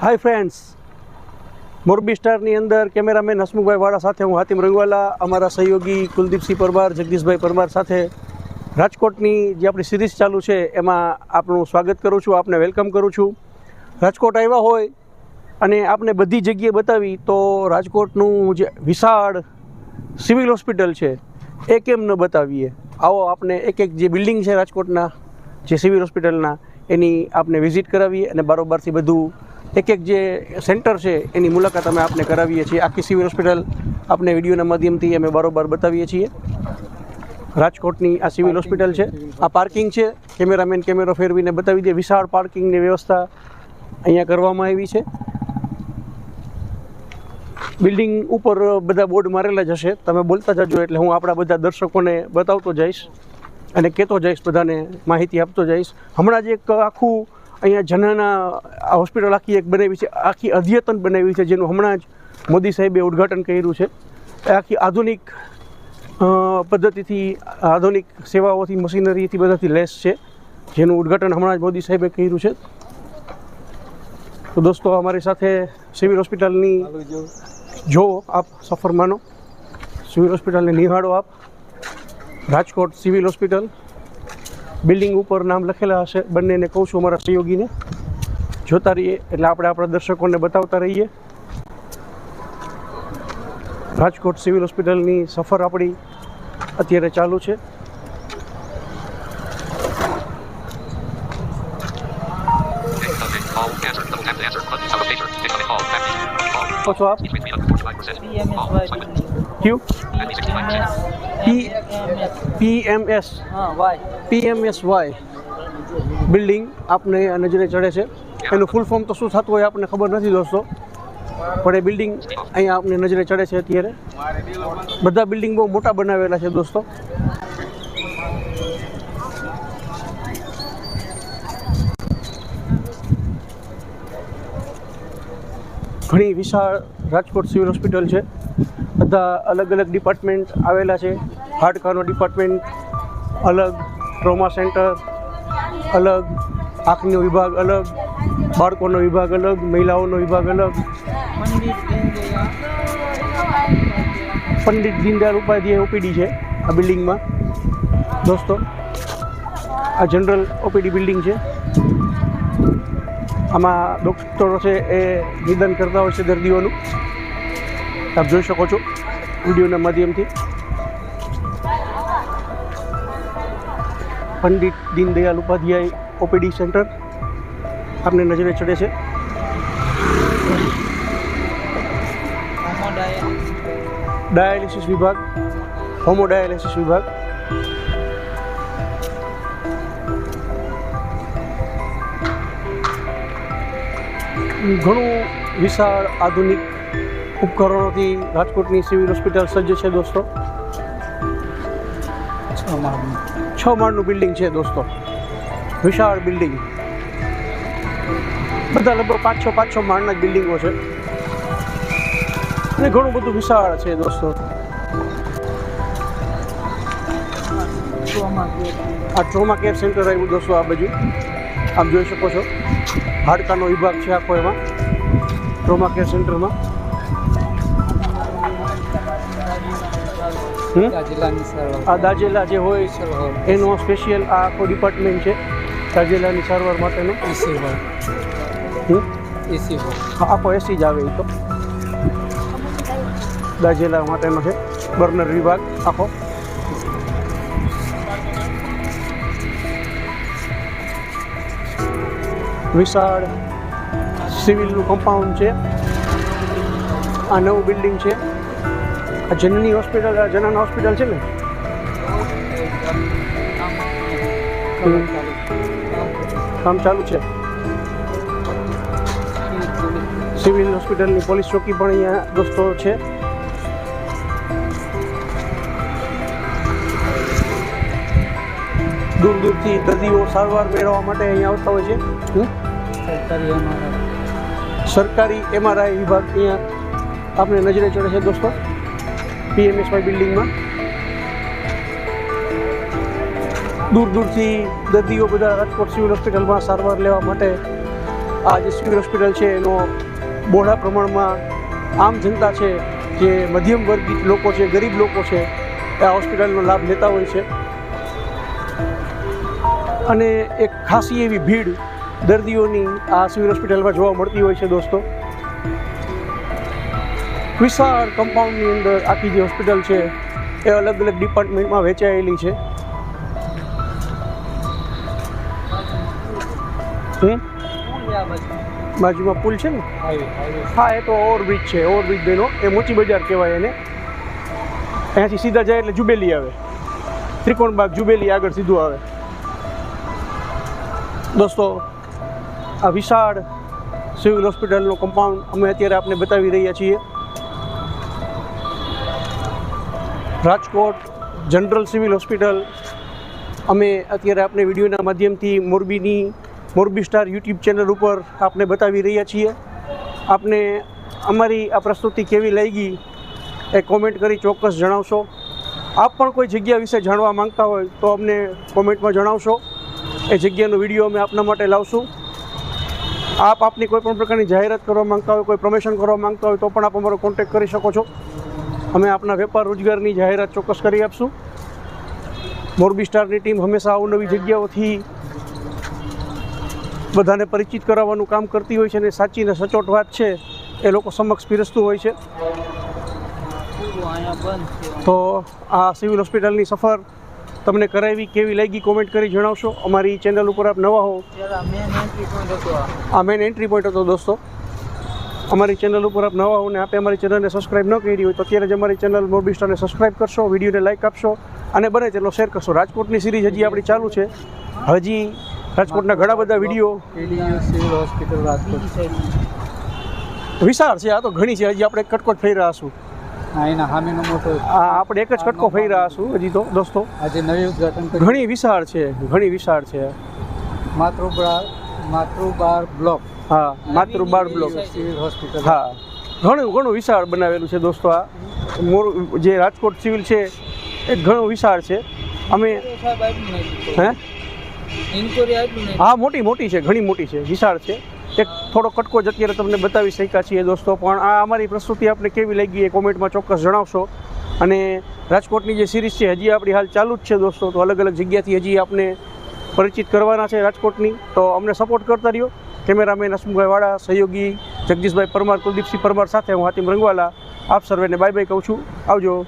Hi friends Morbi સ્ટારની અંદર cameraman Hasmukhbhai વાળા સાથે હું હાતિમ રંગવાલા, અમારા સહયોગી કુલદીપસિંહ પરમાર, જગદીશભાઈ પરમાર સાથે રાજકોટની જે આપણી સિરીઝ ચાલુ છે, એમાં આપનું સ્વાગત કરું છું, આપને વેલકમ કરું છું. રાજકોટ આવ્યા હોય અને આપને બધી જગ્યાએ બતાવી, તો રાજકોટનું જે વિશાળ સિવિલ હોસ્પિટલ છે, એ કેમ ન બતાવીએ? આવો આપને એક એક જે બિલ્ડિંગ છે રાજકોટના, જે સિવિલ હોસ્પિટલના, એની આપને વિઝિટ કરાવીએ અને બારોબારથી બધું એક એક જે સેન્ટર છે એની મુલાકાત અમે આપને કરાવીએ છીએ. આખી સિવિલ હોસ્પિટલ આપને વિડીયોના માધ્યમથી અમે બારોબાર બતાવીએ છીએ. રાજકોટની આ સિવિલ હોસ્પિટલ છે. આ પાર્કિંગ છે. કેમેરામેન કેમેરો ફેરવીને બતાવી દે. વિશાળ પાર્કિંગની વ્યવસ્થા અહીંયા કરવામાં આવી છે. બિલ્ડિંગ ઉપર બધા બોર્ડ મારેલા જ હશે. તમે બોલતા જજો એટલે હું આપણા બધા દર્શકોને બતાવતો જઈશ અને કહેતો જઈશ, બધાને માહિતી આપતો જઈશ. હમણાં જ એક આખું અહીંયા જનાના આ હોસ્પિટલ આખી એક બનાવી છે, આખી અદ્યતન બનાવી છે, જેનું હમણાં જ મોદી સાહેબે ઉદ્ઘાટન કર્યું છે. આખી આધુનિક પદ્ધતિથી, આધુનિક સેવાઓથી, મશીનરીથી બધાથી લેસ છે, જેનું ઉદ્ઘાટન હમણાં જ મોદી સાહેબે કર્યું છે. તો દોસ્તો, અમારી સાથે સિવિલ હોસ્પિટલની જો આપ સફર માનો, સિવિલ હોસ્પિટલને નિહાળો આપ. રાજકોટ સિવિલ હોસ્પિટલ બિલ્ડિંગ ઉપર નામ લખેલા હશે. બંનેને કહું છું અમારા સહયોગીને. જોતા રહીએ. એટલે આપણે આપણા દર્શકોને બતાવતા રહીએ. રાજકોટ સિવિલ હોસ્પિટલની સફર આપણી અત્યારે ચાલુ છે. Call answer. Double tap to answer. Button. Double pager. Incoming call. Tap. Call. What's up? આપ Speech rate up 45%. Call. Assignment. Q At 65%. P PMS. M S હા વાય પીએમએસ વાય બિલ્ડિંગ આપને આ નજરે ચડે છે એનું ફૂલ ફોર્મ તો શું થતું હોય આપણને ખબર નથી દોસ્તો પણ એ બિલ્ડિંગ અહીંયા આપને નજરે ચડે છે અત્યારે બધા બિલ્ડિંગ બહુ મોટા બનાવેલા છે દોસ્તો ઘણી વિશાળ રાજકોટ સિવિલ હોસ્પિટલ છે. બધા અલગ અલગ ડિપાર્ટમેન્ટ આવેલા છે. હાડકાનો ડિપાર્ટમેન્ટ, અલગ ટ્રોમા સેન્ટર, અલગ આંખનો વિભાગ અલગ, બાળકોનો વિભાગ અલગ, મહિલાઓનો વિભાગ અલગ. પંડિત દીનદયાળ ઉપાધ્યાય ઓપીડી છે આ બિલ્ડિંગમાં. દોસ્તો, આ જનરલ ઓપીડી બિલ્ડિંગ છે. આમાં ડૉક્ટરો છે એ નિદાન કરતા હોય છે દર્દીઓનું. આપ જોઈ શકો છો વિડીયોના માધ્યમથી. પંડિત દીનદયાલ ઉપાધ્યાય ઓપીડી સેન્ટર આપને નજરે ચડે છે. ડાયાલિસિસ વિભાગ હોમો ડાયાલિસિસ વિભાગ. ઘણું વિશાળ આધુનિક ઉપકરણોથી રાજકોટની સિવિલ હોસ્પિટલ સજ્જ છે દોસ્તો. છ માળનું બિલ્ડિંગ છે દોસ્તો. વિશાળ બિલ્ડિંગ. બધા લગભગ પાંચ છ પાંચ છ માળના જ બિલ્ડિંગો છે. અને ઘણું બધું વિશાળ છે દોસ્તો. આ ટ્રોમા કેર સેન્ટર આવ્યું દોસ્તો આ બાજુ. આપ જોઈ શકો છો. હાડકાનો વિભાગ છે આખો એમાં ટ્રોમા કેર સેન્ટરમાં આ દાજેલા જે હોય એનો સ્પેશિયલ આ આખો ડિપાર્ટમેન્ટ છે દાજેલાની સારવાર માટેનો. એસી આખો એસી જ આવે એ તો. દાજેલા માટેનો છે બર્નર વિભાગ આખો. વિશાળ સિવિલનું કમ્પાઉન્ડ છે. આ નવું બિલ્ડિંગ છે. આ જનની હોસ્પિટલ આ જનન હોસ્પિટલ છે ને? કામ ચાલુ છે. સિવિલ હોસ્પિટલની પોલીસ ચોકી પણ અહીંયા દોસ્તો છે. દૂર દૂરથી દર્દીઓ સારવાર મેળવવા માટે અહીંયા આવતા હોય છે? સરકારી એમઆરઆઈ વિભાગ અહીંયા આપણે નજરે ચડે છે દોસ્તો. પીએમએસવાય બિલ્ડિંગમાં. દૂર દૂરથી દર્દીઓ બધા રાજકોટ સિવિલ હોસ્પિટલમાં સારવાર લેવા માટે આ જે સિવિલ હોસ્પિટલ છે એનો બહોળા પ્રમાણમાં આમ જનતા છે જે મધ્યમ વર્ગી લોકો છે, ગરીબ લોકો છે, આ હોસ્પિટલનો લાભ લેતા હોય છે. અને એક ખાસી એવી ભીડ દર્દીઓની આ સિવિલ હોસ્પિટલમાં જોવા મળતી હોય છે દોસ્તો. વિશાળ કમ્પાઉન્ડની અંદર આખી જે હોસ્પિટલ છે, એ અલગ અલગ ડિપાર્ટમેન્ટમાં વેચાયેલી છે. બાજુમાં પુલ છે ને? હા, એ તો ઓવરબ્રિજ છે, ઓવરબ્રિજ બેનો, એ મોચી બજાર કહેવાય એને. અહીંયાથી સીધા જાય એટલે જુબેલી આવે. ત્રિકોણ બાગ જુબેલી આગળ સીધું આવે. દોસ્તો આ વિશાળ સિવિલ હોસ્પિટલનો કમ્પાઉન્ડ અમે અત્યારે આપને બતાવી રહ્યા છીએ. Rajkot general civil hospital. અમે અત્યારે આપને વિડીયોના માધ્યમથી મોરબીની, મોરબી સ્ટાર યુટ્યુબ ચેનલ ઉપર આપને બતાવી રહ્યા છીએ. આપને અમારી આ પ્રસ્તુતિ કેવી લાગી એ કોમેન્ટ કરી ચોક્કસ જણાવશો. આપ પણ કોઈ જગ્યા વિશે જાણવા માંગતા હોય તો અમને કોમેન્ટમાં જણાવશો. એ જગ્યાનો વીડિયો અમે આપના માટે લાવશું. આપ આપની કોઈ પણ પ્રકારની જાહેરાત કરવા માંગતા હોય, કોઈ પ્રમોશન કરવા માંગતા હોય તો પણ આપ અમારો કોન્ટેક્ટ કરી શકો છો. અમે આપના વેપાર રોજગારની જાહેરાત ચોક્કસ કરી આપશું. મોરબી સ્ટારની ટીમ હંમેશા અવનવી જગ્યાઓથી બધાને પરિચિત કરાવવાનું કામ કરતી હોય છે અને સાચી ને સચોટ વાત છે, એ લોકો સમક્ષ પીરસતું હોય છે. તો આ સિવિલ હોસ્પિટલની સફર તમને કરાવી કેવી લાગી કોમેન્ટ કરી જણાવશો. અમારી ચેનલ ઉપર આપ નવા હો. ત્યારે મેન એન્ટ્રી પોઈન્ટ હતો આ. મેન એન્ટ્રી પોઈન્ટ હતો દોસ્તો. અમારી ચેનલ ઉપર આપ નવા હો ને આપે અમારી ચેનલને સબસ્ક્રાઇબ ન કરી હોય તો અત્યારે જ અમારી ચેનલ મોરબી સ્ટારને સબસ્ક્રાઇબ કરશો વિડીયોને લાઇક આપશો અને બને તેટલો શેર કરશો. રાજકોટની સિરીઝ હજી આપણી ચાલુ છે. હજી રાજકોટના ઘણા બધા વીડિયો. વિશાળ છે આ તો ઘણી છે. હજી આપણે કટકોટ કટકો ફરી રહ્યા છું આ એના સામેનો મોટો આ આપણે એક જ કટકો ફરી રહ્યા છું હજી તો દોસ્તો. આજે નવી ઉદઘાટન ઘણી વિશાળ છે ઘણી વિશાળ છે. માતૃબાર માતૃબાર બ્લોક. હા માતૃબાર બ્લોક. સિવિલ હોસ્પિટલ હા. ઘણું ઘણું વિશાળ બનાવેલું છે દોસ્તો આ મોર જે રાજકોટ સિવિલ છે એ ઘણું વિશાળ છે. અમે હે? હા મોટી મોટી છે ઘણી મોટી છે વિશાળ છે. એક થોડો કટકો જ અત્યારે તમને બતાવી શક્યા છીએ દોસ્તો. પણ આ અમારી પ્રસ્તુતિ આપને કેવી લાગી એ કોમેન્ટમાં ચોક્કસ જણાવશો. અને રાજકોટની જે સિરીઝ છે, હજી આપણી હાલ ચાલુ જ છે દોસ્તો. તો અલગ અલગ જગ્યાથી હજી આપને પરિચિત કરવાના છે રાજકોટની. તો અમને સપોર્ટ કરતા રહ્યો. કેમેરામેન હસમુભાઈ વાળા, સહયોગી જગદીશભાઈ પરમાર, કુલદીપસિંહ પરમાર સાથે હું હાતિમ રંગવાલા. આપ સર્વેને બાય બાય કહું છું. આવજો.